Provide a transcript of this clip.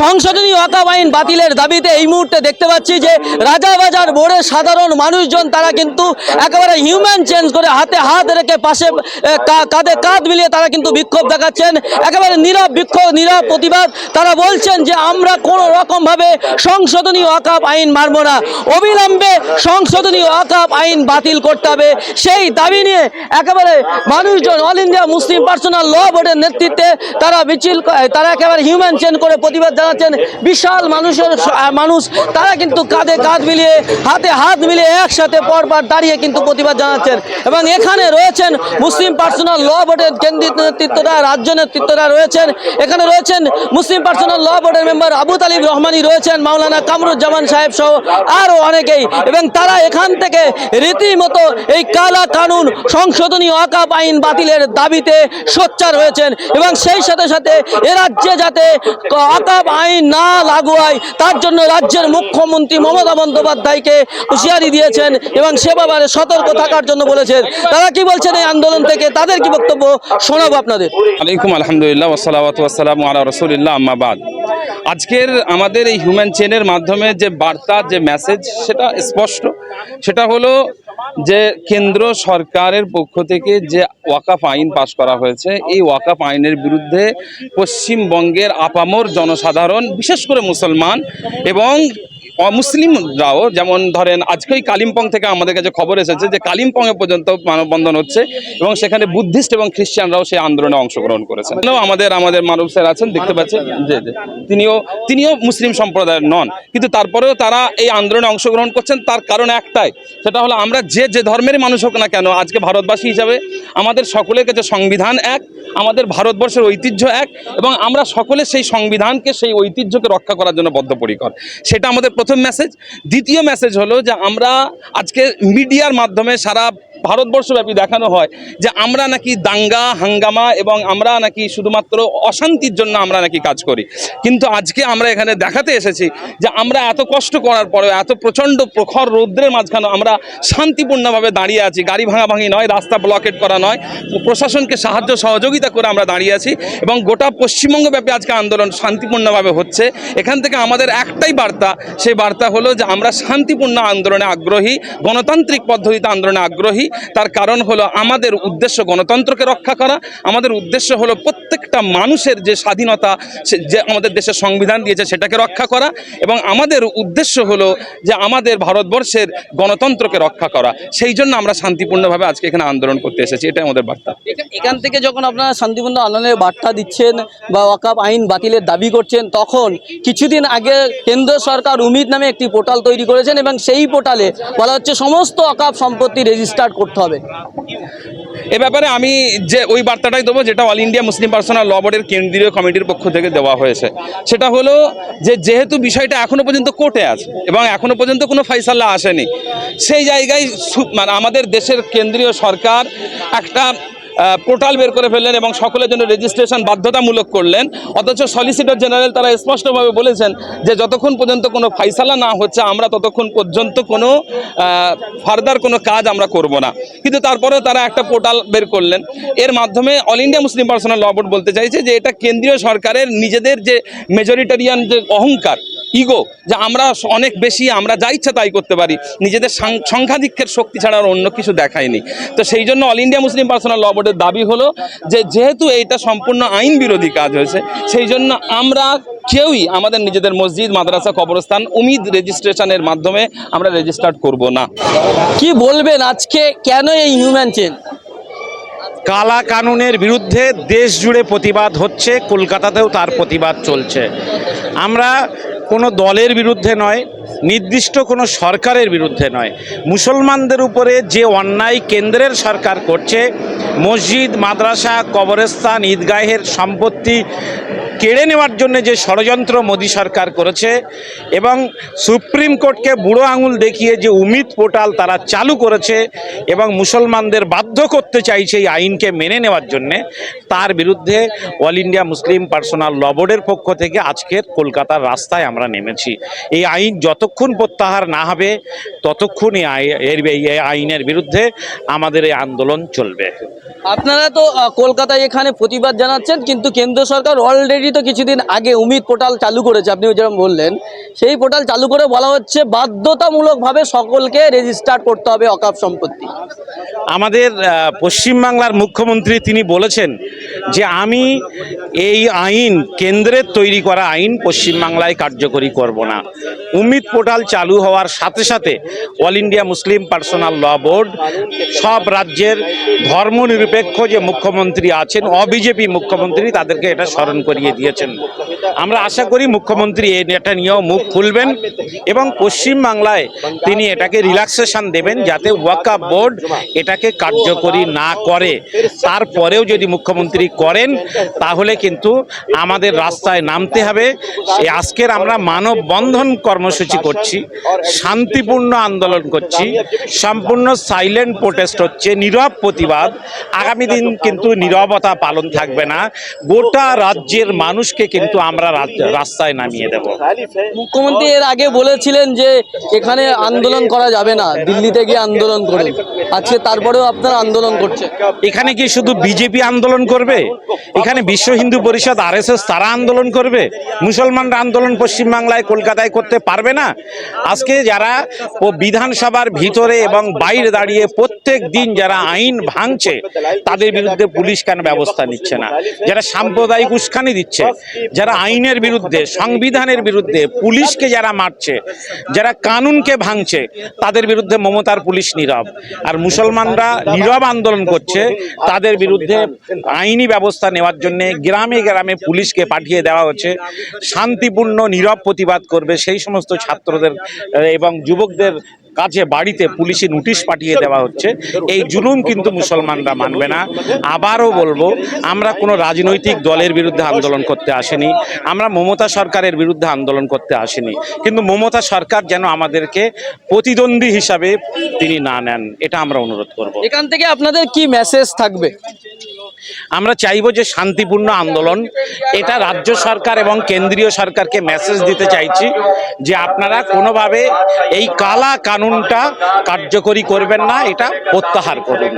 সংশোধনী ওয়াকাব আইন বাতিলের দাবিতে এই মুহূর্তে দেখতে পাচ্ছি যে রাজাবাজার বোর্ডের সাধারণ মানুষজন, তারা কিন্তু একেবারে হিউম্যান চেঞ্জ করে হাতে হাত রেখে পাশে কাঁধে কাঁধ মিলিয়ে তারা কিন্তু বিক্ষোভ দেখাচ্ছেন। একেবারে নীরব বিক্ষোভ, নীরব প্রতিবাদ। তারা বলছেন যে আমরা কোনো রকমভাবে সংশোধনী ওয়াকাব আইন মানব না। অবিলম্বে সংশোধনী ওয়াকাব আইন বাতিল করতে হবে। সেই দাবি নিয়ে একেবারে মানুষজন all India Muslim personal law বোর্ডের নেতৃত্বে তারা মিছিল তারা একেবারে হিউম্যান চেঞ্জ করে প্রতিবাদ জানাচ্ছেন বিশাল মানুষের মানুষ। তারা কিন্তু কাঁধে কাঁধ মিলিয়ে, হাতে হাত মিলিয়ে একসাথে পরপর দাঁড়িয়ে কিন্তু প্রতিবাদ জানাচ্ছেন। এবং এখানে রয়েছেন মুসলিম পার্সোনাল ল বোর্ডের কেন্দ্রীয় নেতৃত্বরা, রাজ্য নেতৃত্বরা রয়েছেন। এখানে রয়েছেন মুসলিম পার্সোনাল ল বোর্ডের মেম্বার আবু তালিব রহমানি রয়েছেন, মাওলানা কামরুজ্জামান সাহেব সহ আরও অনেকেই। এবং তারা এখান থেকে রীতিমতো এই কালা কানুন সংশোধনী অকাপ আইন বাতিলের দাবিতে সোচ্চার হয়েছেন। এবং সেই সাথে সাথে এ রাজ্যে যাতে অকাপ আইন না লাগু হয় তার জন্য রাজ্যের মুখ্যমন্ত্রী মমতা বন্দ্যোপাধ্যায়কে হুঁশিয়ারি দিয়েছেন এবং সে ব্যাপারে সতর্ক থাকার জন্য বলেছেন। তারা কি বলছেন এই আন্দোলন থেকে? তাদের কি বক্তব্য শোনাবো আপনাদের? আলাইকুম আলহামদুলিল্লাহ ওসালাত রসুল্লাহ রসুলিল্লাহ আম্মাবাদ আজকের আমাদের এই হিউম্যান চেনের মাধ্যমে যে বার্তা, যে মেসেজ সেটা স্পষ্ট। সেটা হলো যে কেন্দ্র সরকারের পক্ষ থেকে যে ওয়াকাফ আইন পাশ করা হয়েছে, এই ওয়াকাফ আইনের বিরুদ্ধে পশ্চিমবঙ্গের আপামর জনসাধারণ, বিশেষ করে মুসলমান এবং অমুসলিমরাও, যেমন ধরেন আজকেই কালিম্পং থেকে আমাদের কাছে খবর এসেছে যে কালিম্পংয়ে পর্যন্ত মানববন্ধন হচ্ছে এবং সেখানে বুদ্ধিস্ট এবং খ্রিস্টানরাও সেই আন্দোলনে অংশগ্রহণ করেছেন। আমাদের আমাদের মানব স্যার আছেন, দেখতে পাচ্ছেন? যে তিনিও তিনিও মুসলিম সম্প্রদায়ের নন। কিন্তু তারপরেও তারা এই আন্দোলনে অংশগ্রহণ করছেন, তার কারণ একটাই, সেটা হলো আমরা যে যে ধর্মের মানুষ হোক না কেন, আজকে ভারতবাসী হিসাবে আমাদের সকলের কাছে সংবিধান এক, আমাদের ভারতবর্ষের ঐতিহ্য এক, এবং আমরা সকলে সেই সংবিধানকে, সেই ঐতিহ্যকে রক্ষা করার জন্য বদ্ধপরিকর। সেটা আমাদের প্রথম মেসেজ দ্বিতীয় মেসেজ হলো যে আমরা আজকে মিডিয়ার মাধ্যমে সারা ভারতবর্ষব্যাপী দেখানো হয় যে আমরা নাকি দাঙ্গা, হাঙ্গামা এবং আমরা নাকি শুধুমাত্র অশান্তির জন্য আমরা নাকি কাজ করি। কিন্তু আজকে আমরা এখানে দেখাতে এসেছি যে আমরা এত কষ্ট করার পরেও, এত প্রচণ্ড প্রখর রৌদ্রের মাঝখানে আমরা শান্তিপূর্ণভাবে দাঁড়িয়ে আছি। গাড়ি ভাঙাভাঙি নয়, রাস্তা ব্লকেট করা নয়। প্রশাসনকে সাহায্য সহযোগিতা করে আমরা দাঁড়িয়ে আছি এবং গোটা পশ্চিমবঙ্গব্যাপী আজকে আন্দোলন শান্তিপূর্ণভাবে হচ্ছে। এখান থেকে আমাদের একটাই বার্তা, সেই বার্তা হলো যে আমরা শান্তিপূর্ণ আন্দোলনে আগ্রহী, গণতান্ত্রিক পদ্ধতিতে আন্দোলনে আগ্রহী তার কারণ হলো আমাদের উদ্দেশ্য গণতন্ত্রকে রক্ষা করা আমাদের উদ্দেশ্য হলো প্রত্যেকটা মানুষের যে স্বাধীনতা যে আমাদের দেশের সংবিধান দিয়েছে সেটাকে রক্ষা করা এবং আমাদের উদ্দেশ্য হলো যে আমাদের ভারতবর্ষের গণতন্ত্রকে রক্ষা করা। সেই জন্য আমরা শান্তিপূর্ণভাবে আজকে এখানে আন্দোলন করতে এসেছি, এটাই আমাদের বার্তা। এখান থেকে যখন আপনারা শান্তিপূর্ণ আন্দোলনের বার্তা দিচ্ছেন বা ওয়াকাব আইন বাতিলের দাবি করছেন, তখন কিছুদিন আগে কেন্দ্র সরকার উমিদ নামে একটি পোর্টাল তৈরি করেছেন এবং সেই পোর্টালে বলা হচ্ছে সমস্ত অকাপ সম্পত্তি রেজিস্টার করতে হবে। এ ব্যাপারে আমি যে ওই বার্তাটাই দেবো, যেটা all India Muslim personal law বোর্ডের কেন্দ্রীয় কমিটির পক্ষ থেকে দেওয়া হয়েছে। সেটা হলো যে, যেহেতু বিষয়টা এখনও পর্যন্ত কোর্টে আছে এবং এখনও পর্যন্ত কোনো ফাইসাল্লা আসেনি, সেই জায়গায় মানে আমাদের দেশের কেন্দ্রীয় সরকার একটা পোর্টাল বের করে ফেললেন এবং সকলের জন্য রেজিস্ট্রেশন বাধ্যতামূলক করলেন। অথচ সলিসিটর জেনারেল তারা স্পষ্টভাবে বলেছেন যে যতক্ষণ পর্যন্ত কোনো ফাইসালা না হচ্ছে, আমরা ততক্ষণ পর্যন্ত কোনো ফার্দার কোনো কাজ আমরা করব না। কিন্তু তারপরেও তারা একটা পোর্টাল বের করলেন। এর মাধ্যমে all India Muslim personal law board বলতে চাইছে যে এটা কেন্দ্রীয় সরকারের নিজেদের যে মেজরিটারিয়ান যে অহংকার ইগো যে আমরা অনেক বেশি আমরা যা ইচ্ছা তাই করতে পারি। নিজেদের সংখ্যাধিক্ষের শক্তি ছাড়া আর অন্য কিছু দেখায়নি। তো সেই জন্য all India Muslim personal law বোর্ডের দাবি হলো যে যেহেতু এইটা সম্পূর্ণ আইন বিরোধী কাজ হয়েছে সেই জন্য আমরা কেউই আমাদের নিজেদের মসজিদ মাদ্রাসা কবরস্থান উমিদ রেজিস্ট্রেশনের মাধ্যমে আমরা রেজিস্টার্ড করব না। কি বলবেন আজকে? কেন এই হিউম্যান চেন কালা কানুনের বিরুদ্ধে দেশ জুড়ে প্রতিবাদ হচ্ছে কলকাতাতেও তার প্রতিবাদ চলছে। আমরা কোনো দলের বিরুদ্ধে নয়, নির্দিষ্ট কোনো সরকারের বিরুদ্ধে নয়। মুসলমানদের উপরে যে অন্যায় কেন্দ্রের সরকার করছে, মসজিদ, মাদ্রাসা, কবরস্থান, ঈদগাহের সম্পত্তি কেড়ে নেওয়ার জন্য যে ষড়যন্ত্র মোদী সরকার করেছে এবং সুপ্রিম কোর্টকে বুড়ো আঙুল দেখিয়ে যে উমিদ পোর্টাল তারা চালু করেছে এবং মুসলমানদের বাধ্য করতে চাইছে এই আইনকে মেনে নেওয়ার জন্যে, তার বিরুদ্ধে all India Muslim personal law বোর্ডের পক্ষ থেকে আজকের কলকাতার রাস্তায় আমরা নেমেছি। এই আইন যতক্ষণ প্রত্যাহার না হবে ততক্ষণ এই আইনের বিরুদ্ধে আমাদের এই আন্দোলন চলবে। আপনারা তো কলকাতায় এখানে প্রতিবাদ জানাচ্ছেন, কিন্তু কেন্দ্র সরকার অলরেডি তো কিছুদিন আগে উমিদ পোর্টাল চালু করেছে, আপনি যেরকম বললেন, সেই পোর্টাল চালু করে বলা হচ্ছে বাধ্যতামূলকভাবে সকলকে রেজিস্টার করতে হবে অকাপ সম্পত্তি। আমাদের পশ্চিমবাংলার মুখ্যমন্ত্রী তিনি বলেছেন যে আমি এই আইন কেন্দ্রের তৈরি করা আইন পশ্চিমবাংলায় কার্যকরী করব না। উমিদ পোর্টাল চালু হওয়ার সাথে সাথে all India Muslim personal law board, সব রাজ্যের ধর্মনিরপেক্ষ যে মুখ্যমন্ত্রী আছেন, অবিজেপি মুখ্যমন্ত্রী তাদেরকে এটা স্মরণ করিয়ে দিয়েছেন। আমরা আশা করি মুখ্যমন্ত্রী এই এটা নিয়েও মুখ খুলবেন এবং পশ্চিমবাংলায় তিনি এটাকে রিল্যাক্সেশন দেবেন যাতে ওয়াকা বোর্ড এটাকে কার্যকরী না করে, তারপরেও যদি মুখ্যমন্ত্রী করেন, তাহলে কিন্তু আমাদের রাস্তায় নামতে হবে। আজকের আমরা মানববন্ধন কর্মসূচি করছি, শান্তিপূর্ণ আন্দোলন করছি, সম্পূর্ণ সাইলেন্ট প্রোটেস্ট হচ্ছে, নীরব প্রতিবাদ। আগামী দিন কিন্তু নীরবতা পালন থাকবে না। গোটা রাজ্যের মানুষকে কিন্তু আমরা রাস্তায় নামিয়ে দেব। মুখ্যমন্ত্রী এর আগে বলেছিলেন যে এখানে আন্দোলন করা যাবে না, দিল্লিতে গিয়ে আন্দোলন করুন। আজকে তারপরেও আপনারা আন্দোলন করছে। এখানে কি শুধু বিজেপি আন্দোলন করবে? এখানে বিশ্ব হিন্দু পরিষদ, আরএসএস, তারা আন্দোলন করবে? মুসলমানরা আন্দোলন পশ্চিমবাংলায় কলকাতায় করতে পারবে না? আজকে যারা বিধানসভার ভিতরে এবং বাইরে দাঁড়িয়ে প্রত্যেক দিন যারা আইন ভাঙছে, তাদের বিরুদ্ধে পুলিশ কেন ব্যবস্থা নিচ্ছে না? যারা সাম্প্রদায়িক উস্কানি দিচ্ছে, যারা আইনের বিরুদ্ধে, সংবিধানের বিরুদ্ধে পুলিশকে যারা মারছে, যারা কানুনকে ভাঙছে, তাদের বিরুদ্ধে মমতার পুলিশ নীরব। আর মুসলমানরা নীরব আন্দোলন করছে তাদের বিরুদ্ধে আইনি ব্যবস্থা নেওয়ার জন্য গ্রামে গ্রামে পুলিশকে পাঠিয়ে দেওয়া হচ্ছে। শান্তিপূর্ণ নীরব প্রতিবাদ করবে সেই সমস্ত ছাত্রদের এবং যুবকদের কাছে বাড়িতে পুলিশি নোটিশ পাঠিয়ে দেওয়া হচ্ছে। এই জুলুম কিন্তু মুসলমানরা মানবে না। আবারও বলব, আমরা কোনো রাজনৈতিক দলের বিরুদ্ধে আন্দোলন করতে আসেনি। আমরা মমতা সরকারের বিরুদ্ধে আন্দোলন করতে আসেনি। কিন্তু মমতা সরকার যেন আমাদেরকে প্রতিদ্বন্দ্বী হিসাবে তিনি না নেন, এটা আমরা অনুরোধ করব। এখান থেকে আপনাদের কি মেসেজ থাকবে? আমরা চাইব যে শান্তিপূর্ণ আন্দোলন। এটা রাজ্য সরকার এবং কেন্দ্রীয় সরকারকে মেসেজ দিতে চাইছি যে আপনারা কোনোভাবে এই কালা কানুনটা কার্যকরী করবেন না, এটা প্রত্যাহার করুন।